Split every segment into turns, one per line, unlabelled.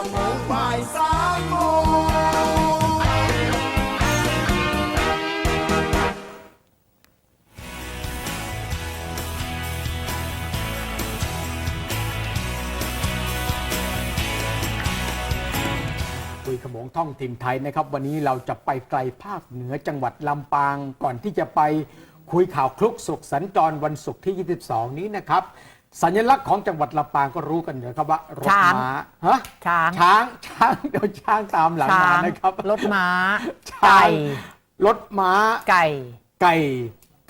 ชั่วโมงบ่ายสามโมง
คุยขโมงท่องถิ่นไทยนะครับ วันนี้เราจะไปไกลภาคเหนือจังหวัดลำปางก่อนที่จะไปคุยข่าวคลุกสุขสัญจรวันศุกร์ที่ 22 นี้นะครับ สัญลักษณ์ของจังหวัดลำปางก็รู้กันอยู่นะครับว่ารถ
ช้าง
ม้าฮะ
ช้าง
ช้างช้างเดี๋ยวช้างตามหลัง
ช้า
มาง นะครับ
รถม้า
ช้าง
ไก่
รถม้า
ไก่
ไก่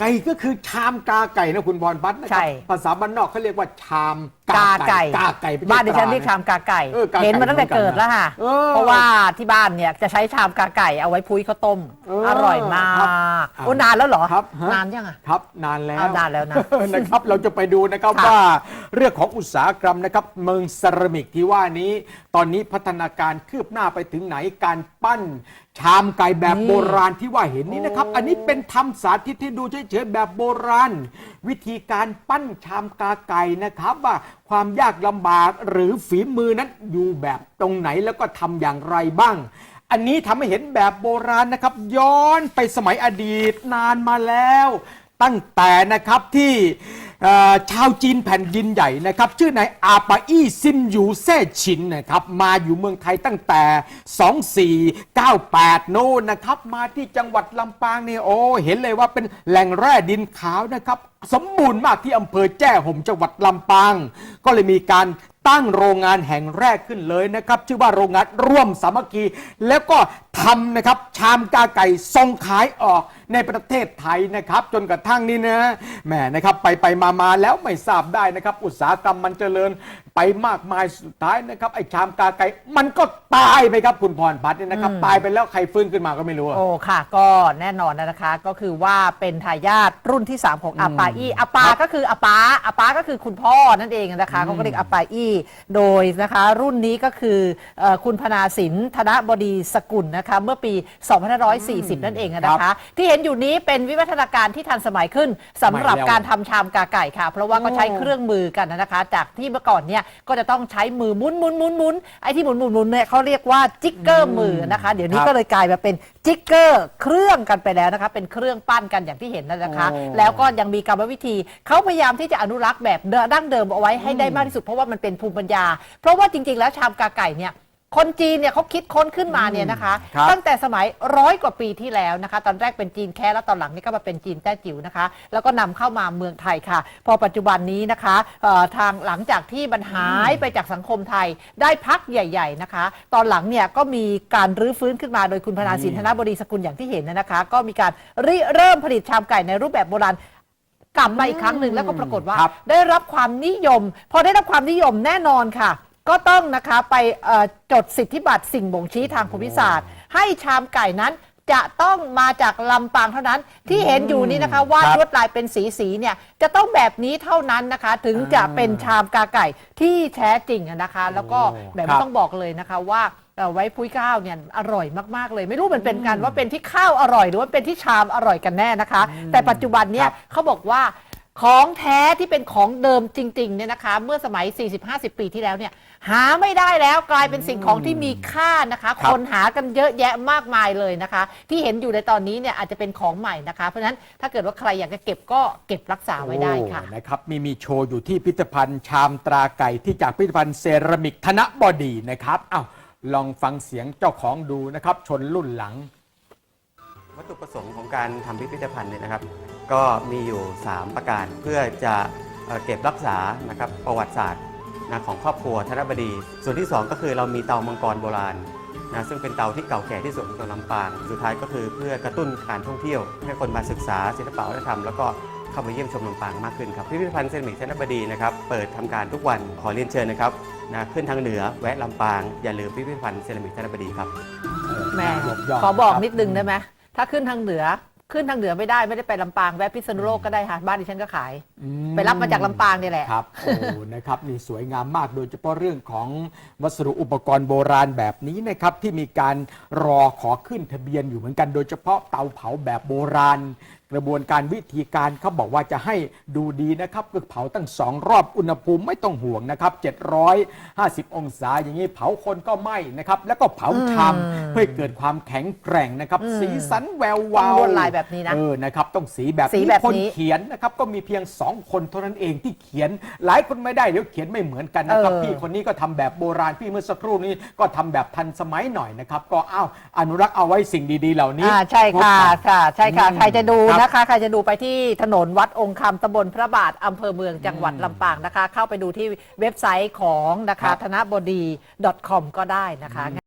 ไก่ก็คือชามกาไก่นะคุณบอลพัฒน์นะค
ใช่
รับภาษาบ้านนอกเขาเรียกว่าชาม
กาไก่
กาไก่ไม่ใช่
บ้านดิฉัน
ต
เรียกชามกาไก่
เออกาไก่
เห็นมาตั้งแต่เกิดแล้วค่ะ
เออ
เพราะว่าที่บ้านเนี่ยจะใช้ชามกาไก่เอาไว้พุ้ยข้าวต้ม
เออ
อร่อยมา
ครับ
กโอ้นานแล้วเหรอ
ครับฮะ
นานยังอะ
ครับนานแล้ว
เอานานแล้วนะ
นะครับเราจะไปดูนะครับ
ค่ะ
ว่าเรื่องของอุตสาหกรรมนะครับเมืองเซรามิกที่ว่านี้ ตอนนี้พัฒนาการคืบหน้าไปถึงไหนการปั้น ชามไก่แบบโบราณที่ว่าเห็นนี้นะครับ อันนี้เป็นทำสาธิตที่ดูเฉยๆแบบโบราณ วิธีการปั้นชามกาไก่นะครับ ว่าความยากลำบากหรือฝีมือนั้นอยู่แบบตรงไหนแล้วก็ทำอย่างไรบ้าง อันนี้ทำให้เห็นแบบโบราณนะครับ ย้อนไปสมัยอดีตนานมาแล้ว ตั้งแต่นะครับที่ชาวจีนแผ่นดินใหญ่นะครับ ชื่อนายอาปาอี้ซินยูแซ่ชินนะครับ มาอยู่เมืองไทยตั้งแต่ 2498 โน่นนะครับ มาที่จังหวัดลำปางนี่โอ้เห็นเลยว่าเป็นแหล่งแร่ดินขาวนะครับ สมบูรณ์มากที่อำเภอแจ้ห่มจังหวัดลำปาง ก็เลยมีการ ตั้งโรงงานแห่งแรกขึ้นเลยนะครับ ชื่อว่าโรงงานร่วมสามัคคี แล้วก็ ทำนะครับ ชามกาไก่ส่งขายออกในประเทศไทยนะครับ จนกระทั่งนี้นะแหมนะครับ ไปไปมามาแล้วไม่ทราบได้นะครับ อุตสาหกรรมมันเจริญไปมากมายสุดท้ายนะครับ ไอ้ชามกาไก่มันก็ตายไปครับคุณพรพัฒน์เนี่ยนะครับ ตายไปแล้วใครฟื้นขึ้นมาก็ไม่รู้อะ
โอ้ค่ะ ก็แน่นอนนะคะ ก็คือว่าเป็นทายาทรุ่นที่ 3 ของอาปาอี้อาปาก็คืออาปาอาปาก็คือคุณพ่อนั่นเองนะคะเขาก็เรียกอาปาอี้โดยนะคะ รุ่นนี้ก็คือเอ่อคุณพนาสินธนบดีสกุลนะคะเมื่อปี 2540 นั่นเองนะคะ ที่เห็นอยู่นี้เป็นวิวัฒนาการที่ทันสมัยขึ้นสำหรับ
ใหม่แล้ว
การทำชามกาไก่ค่ะ เพราะว่าก็ใช้เครื่องมือกันนะคะ จากที่เมื่อก่อนเนี่ยก็จะต้องใช้มือหมุนหมุนหมุนหมุนไอ้ที่หมุนหมุนหมุนเนี่ยเขาเรียกว่าจิกเกอร์มือนะคะ เดี๋ยวนี้
ครับ
ก็เลยกลายมาเป็นจิกเกอร์เครื่องกันไปแล้วนะคะเป็นเครื่องปั้นกันอย่างที่เห็นนั่นนะคะ
โอ้
แล้วก็ยังมีกรรมวิธีเขาพยายามที่จะอนุรักษ์แบบเดิมดั้งเดิมเอาไว้ให้ได้มากที่สุดเพราะว่ามันเป็นภูมิปัญญา เพราะว่าจริง ๆ แล้วชามกาไก่เนี่ย คนจีนเนี่ยเขาคิดค้นขึ้นมาเนี่ยนะคะ
ครับ
ตั้งแต่สมัยร้อยกว่าปีที่แล้วนะคะ ตอนแรกเป็นจีนแค่แล้วตอนหลังนี่ก็มาเป็นจีนแต้จิ๋วนะคะ แล้วก็นำเข้ามาเมืองไทยค่ะ พอปัจจุบันนี้นะคะเอ่อทางหลังจากที่มันหายไปจากสังคมไทยได้พักใหญ่ ๆนะคะ ตอนหลังเนี่ยก็มีการรื้อฟื้นขึ้นมาโดยคุณพนาสินธนบดีสกุลอย่างที่เห็นนะคะ ก็มีการริเริ่มผลิตชามไก่ในรูปแบบโบราณ กลับมาอีกครั้งหนึ่งแล้วก็ปรากฏว่า
ครับ
ได้รับความนิยม พอได้รับความนิยมแน่นอนค่ะ ก็ต้องนะคะไปเอ่อจดสิทธิบัตรสิ่งบ่งชี้ทางภูมิศาสตร์ ให้ชามไก่นั้นจะต้องมาจากลำปางเท่านั้นที่เห็นอยู่นี้นะคะวาด
ครับ
ลวดลายเป็นสีสีๆเนี่ยจะต้องแบบนี้เท่านั้นนะคะ ถึงจะ
อ่า
เป็นชามกาไก่ที่แท้จริงอะนะคะ แล้วก็
โอ้
แบบ
ครับ
ต้องบอกเลยนะคะว่าเอ่อไว้พุ้ยข้าวเนี่ยอร่อยมากๆเลย ไม่รู้มันเป็นกันว่าเป็นที่ข้าวอร่อย หรือว่าเป็นที่ชามอร่อยกันแน่นะคะ แต่ปัจจุบันเนี่ย
ครับ
เขาบอกว่า ของแท้ที่เป็นของเดิมจริงๆเนี่ยนะคะ เมื่อสมัย 40-50 ปีที่แล้วเนี่ยหาไม่ได้แล้วกลายเป็นสิ่งของที่มีค่านะคะ
ครับ
คนหากันเยอะแยะมากมายเลยนะคะ ที่เห็นอยู่ในตอนนี้เนี่ยอาจจะเป็นของใหม่นะคะ เพราะฉะนั้นถ้าเกิดว่าใครอยากจะเก็บก็เก็บรักษาไว้ได้ค่ะ
โอ้นะครับมีมีโชว์อยู่ที่พิพิธภัณฑ์ชามตราไก่ที่จากพิพิธภัณฑ์เซรามิกธนบดีนะครับอ้าวลองฟังเสียงเจ้าของดูนะครับ ชนรุ่นหลัง
วัตถุประสงค์ของการทำพิพิธภัณฑ์เนี่ยนะครับ ก็มีอยู่ 3 ประการเพื่อจะเอ่อเก็บรักษานะครับประวัติศาสตร์นะของครอบครัวธนบดี ส่วนที่ 2 ก็คือเรามีเตามังกรโบราณนะซึ่งเป็นเตาที่เก่าแก่ที่สุดของจังหวัดลำปาง สุดท้ายก็คือเพื่อกระตุ้นการท่องเที่ยว ให้คนมาศึกษาศิลปะวัฒนธรรมแล้วก็เข้ามาเยี่ยมชมลำปางมากขึ้นครับพิพิธภัณฑ์เซรามิกธนบดีนะครับเปิดทำการทุกวันขอเรียนเชิญนะครับนะขึ้นทางเหนือแวะลำปาง อย่าลืมพิพิธภัณฑ์เซรามิกธนบดีครับ
แม่
ยย
ขอบอก
ครับ
นิดนึงได้ไหมถ้าขึ้นทางเหนือ ขึ้นทางเหนือไม่ได้ไม่ได้ไปลำปางแวะพิษณุโลกก็ได้ค่ะ บ้านดิฉันก็ขาย
อืม
ไปรับมาจากลำปางนี่แหละ
ครับ โอ้ นะครับนี่สวยงามมากโดยเฉพาะเรื่องของวัสดุอุปกรณ์โบราณแบบนี้นะครับ ที่มีการรอขอขึ้นทะเบียนอยู่เหมือนกัน โดยเฉพาะเตาเผาแบบโบราณกระบวนการวิธีการเขาบอกว่าจะให้ดูดีนะครับคือเผาตั้งสองรอบอุณหภูมิไม่ต้องห่วงนะครับ 750 องศาอย่างนี้เผาคนก็ไหม้นะครับ แล้วก็เผาชามเพื่อให้เกิดความแข็งแกร่งนะครับ สีสันแวววาว
ต้องลวดลายแบบนี้นะ
เออนะครับต้องสีแบบ
สี
นี้
แบบ
คน
นี้
เขียนนะครับก็มีเพียงสองคนเท่านั้นเองที่เขียน หลายคนไม่ได้เดี๋ยวเขียนไม่เหมือนกันนะครับ
เออ
พี่คนนี้ก็ทำแบบโบราณพี่เมื่อสักครู่นี้ก็ทำแบบทันสมัยหน่อยนะครับก็อ้าวอนุรักษ์เอาไว้สิ่งดี ๆ เหล่านี้
อ่าใช่ค่ะ
งดงาม
ค่ะใช่ค่ะ
อืม
ใครจะดู
ครับ
นะคะใครจะดูไปที่ถนนวัดองค์คำตำบลพระบาทอำเภอเมืองจังหวัดลำปางนะคะ เข้าไปดูที่เว็บไซต์ของนะ
ครั
คะ
บ
ธนบดี .com ก็ได้นะคะ